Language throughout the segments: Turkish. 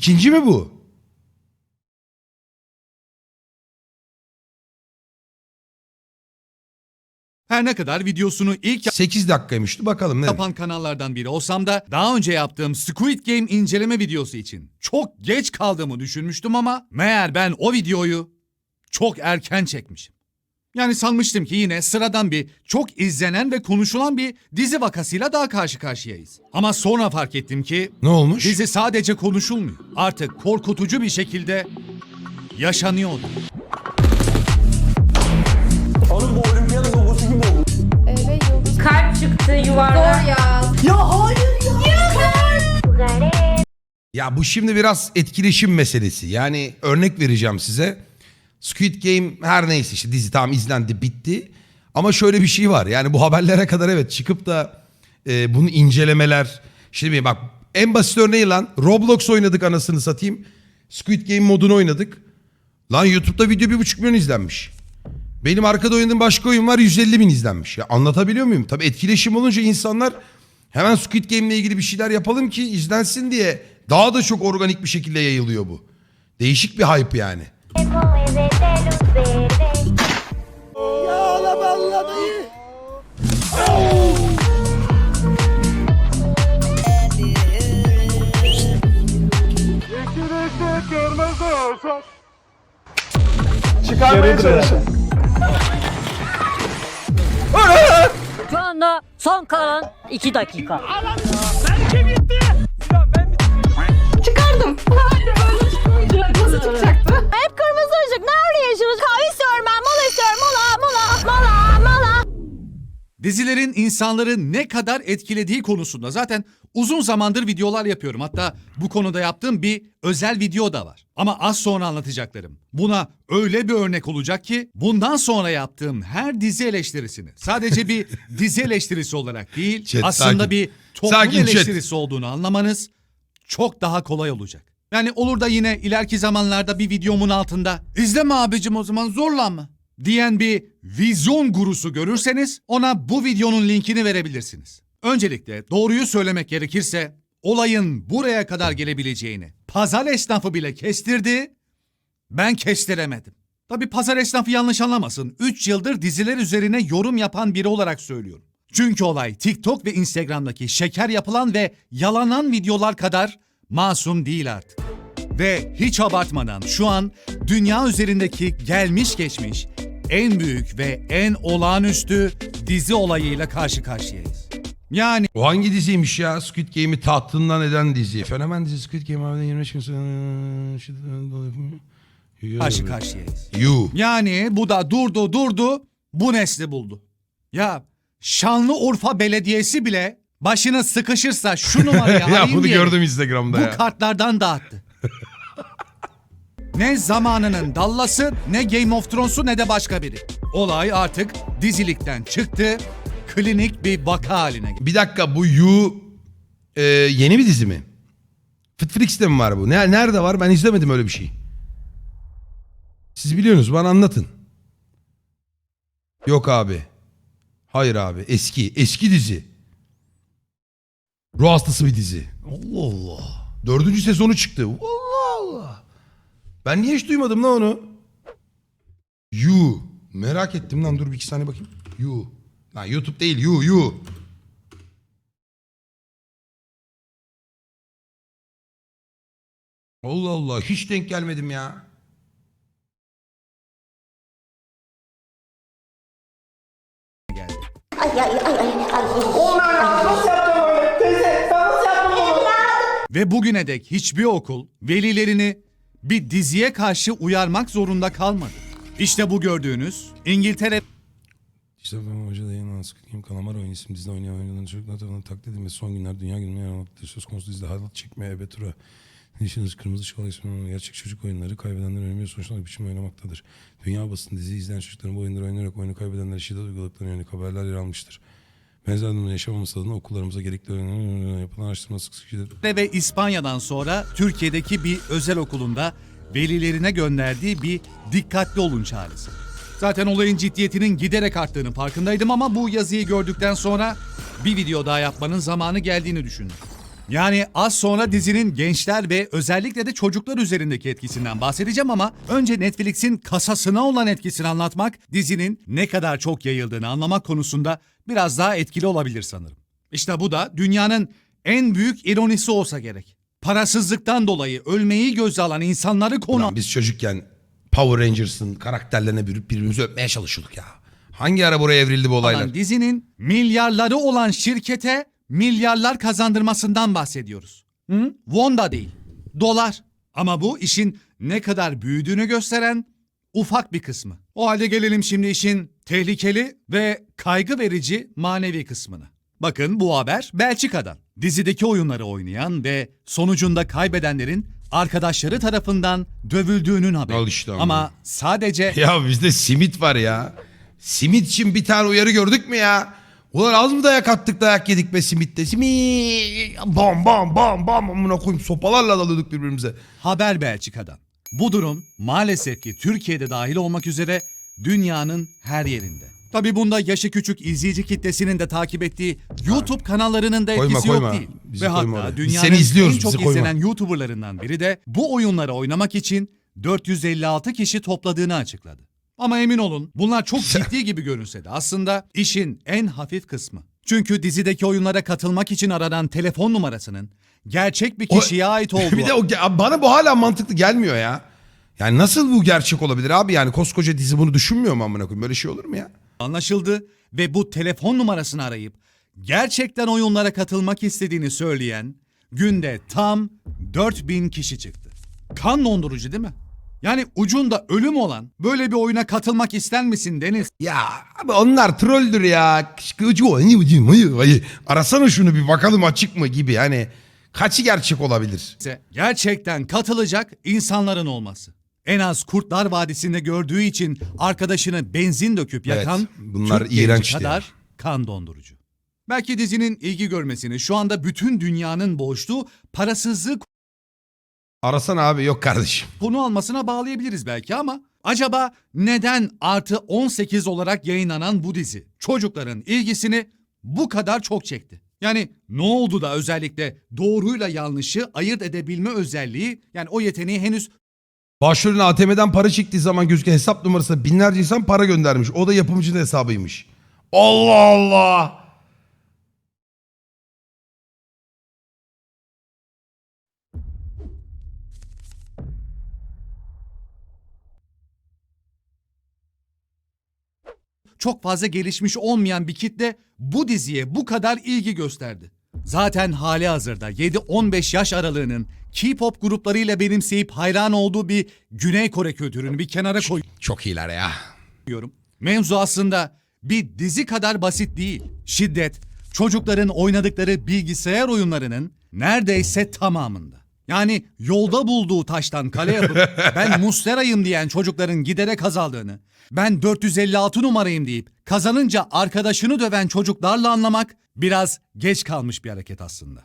İkinci mi bu? Her ne kadar videosunu ilk 8 dakikaymıştı bakalım ne? yapan kanallardan biri olsam da daha önce yaptığım Squid Game inceleme videosu için çok geç kaldığımı düşünmüştüm ama meğer ben o videoyu çok erken çekmişim. Yani sanmıştım ki yine sıradan bir çok izlenen ve konuşulan bir dizi vakasıyla daha karşı karşıyayız. Ama sonra fark ettim ki Ne olmuş? dizi sadece konuşulmuyor. Artık korkutucu bir şekilde yaşanıyordu. Oğlum bu olimpiyat logosu gibi oldu. Ve yıldız Kalp çıktı yuvarlak. Zor ya. Ya hayır ya. Ya bu şimdi biraz etkileşim meselesi. Yani örnek vereceğim size. Squid Game her neyse işte dizi tamam izlendi bitti. Ama şöyle bir şey var. Yani bu haberlere kadar evet çıkıp da e, bunu incelemeler. Şimdi bak en basit örneği lan Roblox oynadık anasını satayım. Squid Game modunu oynadık. Lan YouTube'da video bir buçuk milyon izlenmiş. Benim arkada oynadığım başka oyun var 150 bin izlenmiş. Ya anlatabiliyor muyum? Tabii etkileşim olunca insanlar hemen Squid Game ile ilgili bir şeyler yapalım ki izlensin diye daha da çok organik bir şekilde yayılıyor bu. Değişik bir hype yani. Çıkarmaya çalışın. Şu anda son kalan 2 dakika. Çıkardım. Hep kırmızı ışık. Nerede yaşıyoruz? Kahve istiyorum ben. Mola istiyorum. Mola, mola, mola, mola. Dizilerin insanları ne kadar etkilediği konusunda zaten uzun zamandır videolar yapıyorum. Hatta bu konuda yaptığım bir özel video da var. Ama az sonra anlatacaklarım. Buna öyle bir örnek olacak ki bundan sonra yaptığım her dizi eleştirisini sadece bir dizi eleştirisi olarak değil Chat, aslında sakin. bir toplum Sakin, chat. eleştirisi olduğunu anlamanız çok daha kolay olacak. Yani olur da yine ileriki zamanlarda bir videomun altında izleme abicim o zaman zorlanma diyen bir vizyon gurusu görürseniz ona bu videonun linkini verebilirsiniz. Öncelikle doğruyu söylemek gerekirse olayın buraya kadar gelebileceğini pazar esnafı bile kestirdi. Ben kestiremedim. Tabi pazar esnafı yanlış anlamasın. 3 yıldır diziler üzerine yorum yapan biri olarak söylüyorum. Çünkü olay TikTok ve Instagram'daki şeker yapılan ve yalanan videolar kadar masum değil artık. Ve hiç abartmadan şu an dünya üzerindeki gelmiş geçmiş en büyük ve en olağanüstü dizi olayıyla karşı karşıyayız. Yani O hangi diziymiş ya? Squid Game'i tahtından eden dizi. Fenomen dizi Squid Game harbiden 25 gün sonra... karşı karşıyayız. You. Yani bu da durdu durdu bu nesli buldu. Ya Şanlıurfa Belediyesi bile başına sıkışırsa şu numarayı ya bunu diye gördüm Instagram'da bu ya. kartlardan dağıttı. ne zamanının dallası ne Game of Thrones'u ne de başka biri. Olay artık dizilikten çıktı. Klinik bir vaka haline geldi. Bir dakika bu You e, yeni bir dizi mi? Netflix'te mi var bu? Ne, nerede var? Ben izlemedim öyle bir şey. Siz biliyorsunuz bana anlatın. Yok abi. Hayır abi. Eski. Eski dizi. Ruh hastası bir dizi. Allah Allah. Dördüncü sezonu çıktı. Allah Allah. Ben niye hiç duymadım lan onu? You. Merak ettim lan. Dur bir iki saniye bakayım. You. Lan YouTube değil. You. You. Allah Allah. Hiç denk gelmedim ya. Olmuyor ya. Nasıl yapacağım böyle? Teyze Ve bugüne dek hiçbir okul velilerini bir diziye karşı uyarmak zorunda kalmadı. İşte bu gördüğünüz İngiltere İşte ben hoca da yayınlanan Squid Game Kalamar oyun isimli dizide oynayan oyuncuların çocuklar tarafından taklit edilmesi son günler dünya gününe yer almaktadır. Söz konusu dizide halat çekmeye ebe tura. Nişiniz Kırmızı Şola isminin gerçek çocuk oyunları kaybedenler ölümüyor sonuçlanacak biçim oynamaktadır. Dünya basın dizi izleyen çocukların bu oyunları oynayarak oyunu kaybedenlere şiddet uyguladıklarına yönelik haberler yer almıştır. Benzer yaşamaması adına okullarımıza gerekli yapılan araştırma sık sık şiddet ve İspanya'dan sonra Türkiye'deki bir özel okulunda velilerine gönderdiği bir dikkatli olun çağrısı. Zaten olayın ciddiyetinin giderek arttığını farkındaydım ama bu yazıyı gördükten sonra bir video daha yapmanın zamanı geldiğini düşündüm. Yani az sonra dizinin gençler ve özellikle de çocuklar üzerindeki etkisinden bahsedeceğim ama önce Netflix'in kasasına olan etkisini anlatmak, dizinin ne kadar çok yayıldığını anlamak konusunda biraz daha etkili olabilir sanırım. İşte bu da dünyanın en büyük ironisi olsa gerek. Parasızlıktan dolayı ölmeyi göze alan insanları konu Ulan biz çocukken Power Rangers'ın karakterlerine bürüp birbirimizi öpmeye çalışıyorduk ya. Hangi ara buraya evrildi bu olaylar? alan dizinin milyarları olan şirkete milyarlar kazandırmasından bahsediyoruz. Hı? Won da değil. Dolar. Ama bu işin ne kadar büyüdüğünü gösteren ufak bir kısmı. O halde gelelim şimdi işin tehlikeli ve kaygı verici manevi kısmına. Bakın bu haber Belçika'dan. Dizideki oyunları oynayan ve sonucunda kaybedenlerin arkadaşları tarafından dövüldüğünün haberi. Al işte ama. Ama sadece Ya bizde simit var ya. Simit için bir tane uyarı gördük mü ya? Ulan az mı dayak attık dayak yedik be simitte. Simit. Bam bam bam bam. Amına koyayım sopalarla dalıyorduk birbirimize. Haber Belçika'dan. Bu durum maalesef ki Türkiye'de dahil olmak üzere dünyanın her yerinde. Tabi bunda yaşı küçük izleyici kitlesinin de takip ettiği YouTube kanallarının da Koyma, etkisi koyma. yok değil. Bizi Ve koyma hatta oraya. Dünyanın en çok bizi koyma. izlenen YouTuber'larından biri de bu oyunları oynamak için 456 kişi topladığını açıkladı. Ama emin olun bunlar çok ciddi gibi görünse de aslında işin en hafif kısmı. Çünkü dizideki oyunlara katılmak için aranan telefon numarasının gerçek bir O- kişiye ait olduğu bir de o, ge- bana bu hala mantıklı gelmiyor ya. Yani nasıl bu gerçek olabilir abi? Yani koskoca dizi bunu düşünmüyor mu amına koyayım? Böyle şey olur mu ya? anlaşıldı ve bu telefon numarasını arayıp gerçekten oyunlara katılmak istediğini söyleyen günde tam 4000 kişi çıktı. Kan dondurucu değil mi? Yani ucunda ölüm olan böyle bir oyuna katılmak ister misin Deniz? Ya abi onlar trolldür ya. Arasana şunu bir bakalım açık mı gibi. Hani kaçı gerçek olabilir? gerçekten katılacak insanların olması. En az Kurtlar Vadisi'nde gördüğü için arkadaşını benzin döküp Evet, yakan bunlar Türk genci iğrençti kadar kan dondurucu. Belki dizinin ilgi görmesini şu anda bütün dünyanın boğuştuğu parasızlık Arasana abi yok kardeşim. konu almasına bağlayabiliriz belki ama acaba neden artı 18 olarak yayınlanan bu dizi çocukların ilgisini bu kadar çok çekti? Yani ne oldu da özellikle doğruyla yanlışı ayırt edebilme özelliği yani o yeteneği henüz Başrolün ATM'den para çektiği zaman gözüken hesap numarasına binlerce insan para göndermiş. O da yapımcının hesabıymış. Allah Allah. Çok fazla gelişmiş olmayan bir kitle bu diziye bu kadar ilgi gösterdi. Zaten hali hazırda 7-15 yaş aralığının K-pop gruplarıyla benimseyip hayran olduğu bir Güney Kore kültürünü bir kenara Çok iyiler ya. koyuyorum. Mevzu aslında bir dizi kadar basit değil. Şiddet, çocukların oynadıkları bilgisayar oyunlarının neredeyse tamamında. Yani yolda bulduğu taştan kale yapıp ben Mustera'yım diyen çocukların giderek azaldığını, ben 456 numarayım deyip kazanınca arkadaşını döven çocuklarla anlamak biraz geç kalmış bir hareket aslında.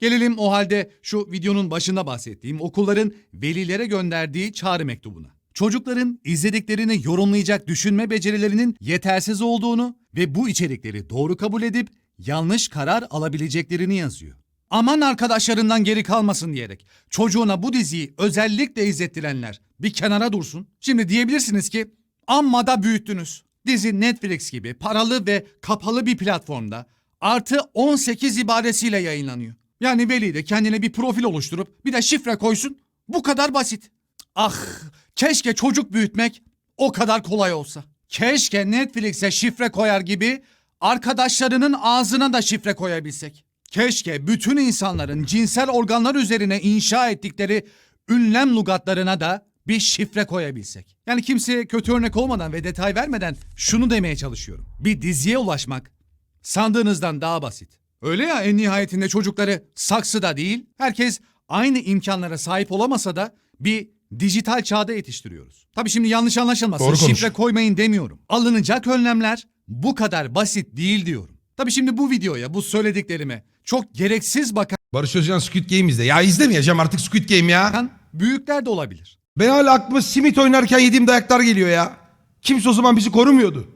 Gelelim o halde şu videonun başında bahsettiğim okulların velilere gönderdiği çağrı mektubuna. Çocukların izlediklerini yorumlayacak düşünme becerilerinin yetersiz olduğunu ve bu içerikleri doğru kabul edip yanlış karar alabileceklerini yazıyor. Aman arkadaşlarından geri kalmasın diyerek çocuğuna bu diziyi özellikle izlettirenler bir kenara dursun. Şimdi diyebilirsiniz ki amma da büyüttünüz. Dizi Netflix gibi paralı ve kapalı bir platformda artı 18 ibaresiyle yayınlanıyor. Yani veli de kendine bir profil oluşturup bir de şifre koysun. Bu kadar basit. Ah keşke çocuk büyütmek o kadar kolay olsa. Keşke Netflix'e şifre koyar gibi arkadaşlarının ağzına da şifre koyabilsek. Keşke bütün insanların cinsel organlar üzerine inşa ettikleri ünlem lugatlarına da bir şifre koyabilsek. Yani kimseye kötü örnek olmadan ve detay vermeden şunu demeye çalışıyorum. Bir diziye ulaşmak sandığınızdan daha basit. Öyle ya en nihayetinde çocukları saksıda değil, herkes aynı imkanlara sahip olamasa da bir dijital çağda yetiştiriyoruz. Tabii şimdi yanlış anlaşılmasın. Doğru konuş. Şifre koymayın demiyorum. Alınacak önlemler bu kadar basit değil diyorum. Tabii şimdi bu videoya, bu söylediklerime çok gereksiz bakan Barış Özcan Squid Game izle. Ya izlemeyeceğim artık Squid Game ya. büyükler de olabilir. Ben hala aklıma simit oynarken yediğim dayaklar geliyor ya. Kimse o zaman bizi korumuyordu.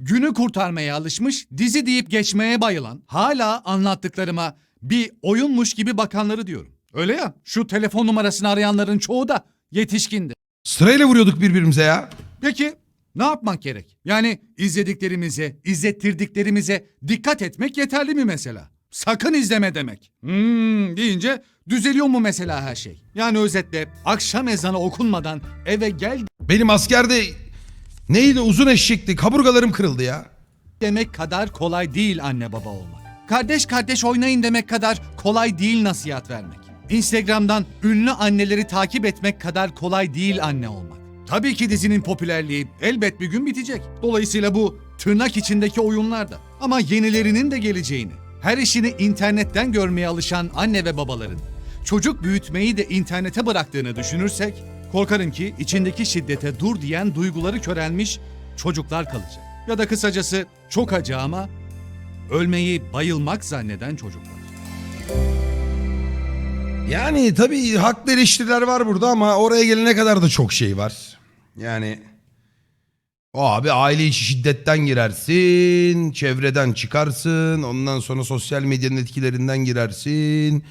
günü kurtarmaya alışmış, dizi deyip geçmeye bayılan, hala anlattıklarıma bir oyunmuş gibi bakanları diyorum. Öyle ya şu telefon numarasını arayanların çoğu da yetişkindi. Sırayla vuruyorduk birbirimize ya. Peki ne yapmak gerek? Yani izlediklerimize, izlettirdiklerimize dikkat etmek yeterli mi mesela? Sakın izleme demek. Hmm deyince düzeliyor mu mesela her şey? Yani özetle akşam ezanı okunmadan eve gel Benim askerde neydi uzun eşekti kaburgalarım kırıldı ya. demek kadar kolay değil anne baba olmak. Kardeş kardeş oynayın demek kadar kolay değil nasihat vermek. Instagram'dan ünlü anneleri takip etmek kadar kolay değil anne olmak. Tabii ki dizinin popülerliği elbet bir gün bitecek. Dolayısıyla bu tırnak içindeki oyunlarda. Ama yenilerinin de geleceğini, her işini internetten görmeye alışan anne ve babaların çocuk büyütmeyi de internete bıraktığını düşünürsek, korkarım ki içindeki şiddete dur diyen duyguları körelmiş çocuklar kalacak. Ya da kısacası çok acı ama ölmeyi bayılmak zanneden çocuklar. Yani tabii haklı eleştiriler var burada ama oraya gelene kadar da çok şey var. Yani abi aile içi şiddetten girersin, çevreden çıkarsın, ondan sonra sosyal medyanın etkilerinden girersin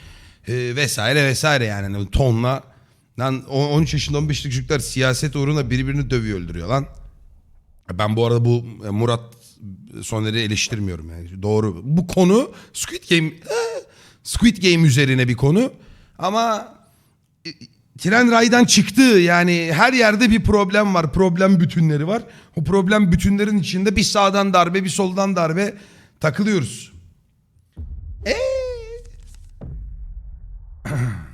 e, vesaire vesaire yani Hani tonla. Lan on- 13 yaşında 15 yaşında çocuklar siyaset uğruna birbirini dövüyor öldürüyor lan. Ben bu arada bu e, Murat Soner'i eleştirmiyorum yani. Doğru. Bu konu Squid Game Squid Game üzerine bir konu. Ama e, tren raydan çıktı. Yani her yerde bir problem var. Problem bütünleri var. O problem bütünlerin içinde bir sağdan darbe, bir soldan darbe takılıyoruz. Eee?